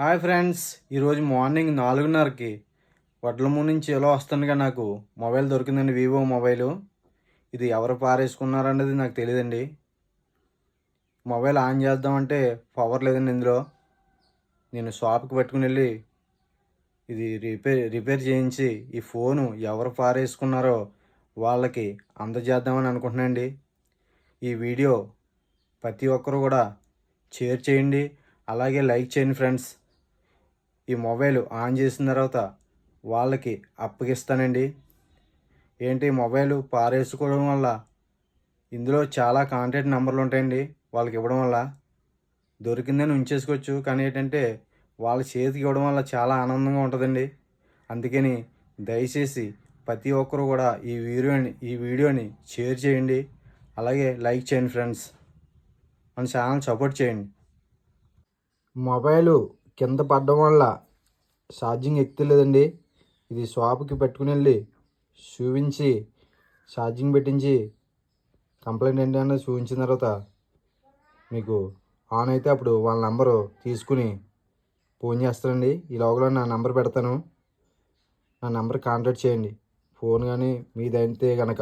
Hi friends ఈరోజు morning నాలుగున్నరకి వడ్లమూ నుంచి ఎలా వస్తుండగా నాకు మొబైల్ దొరికిందండి వివో మొబైలు. ఇది ఎవరు పారేసుకున్నారనేది నాకు తెలియదండి. మొబైల్ ఆన్ చేద్దామంటే పవర్ లేదండి ఇందులో. నేను షాప్కి పట్టుకుని వెళ్ళి ఇది రిపేర్ రిపేర్ చేయించి ఈ ఫోను ఎవరు పారేసుకున్నారో వాళ్ళకి అందజేద్దామని అనుకుంటున్నాండి ఈ వీడియో ప్రతి ఒక్కరు కూడా షేర్ చేయండి. అలాగే లైక్ చేయండి ఫ్రెండ్స్. ఈ మొబైల్ ఆన్ చేసిన తర్వాత వాళ్ళకి అప్పగిస్తానండి. ఏంటి మొబైల్ పారేసుకోవడం వల్ల ఇందులో చాలా కాంటాక్ట్ నెంబర్లు ఉంటాయండి వాళ్ళకి ఇవ్వడం వల్ల. దొరికిందని ఉంచేసుకోవచ్చు కానీ ఏంటంటే వాళ్ళ చేతికి ఇవ్వడం వల్ల చాలా ఆనందంగా ఉంటుందండి. అందుకని దయచేసి ప్రతి ఒక్కరు కూడా ఈ వీడియోని ఈ వీడియోని షేర్ చేయండి. అలాగే లైక్ చేయండి ఫ్రెండ్స్. మన ఛానల్ సపోర్ట్ చేయండి. మొబైలు కింద పడడం వల్ల ఛార్జింగ్ ఎక్కుతలేదండి. ఇది షాప్కి పెట్టుకుని వెళ్ళి చూపించి ఛార్జింగ్ పెట్టించి కంప్లైంట్ ఏంటి అన్నది చూపించిన తర్వాత మీకు ఆన్ అయితే అప్పుడు వాళ్ళ నెంబరు తీసుకుని ఫోన్ చేస్తానండి. ఈ లోపల నా నెంబర్ పెడతాను. నా నెంబర్ కాంటాక్ట్ చేయండి. ఫోన్ కానీ మీదైతే కనుక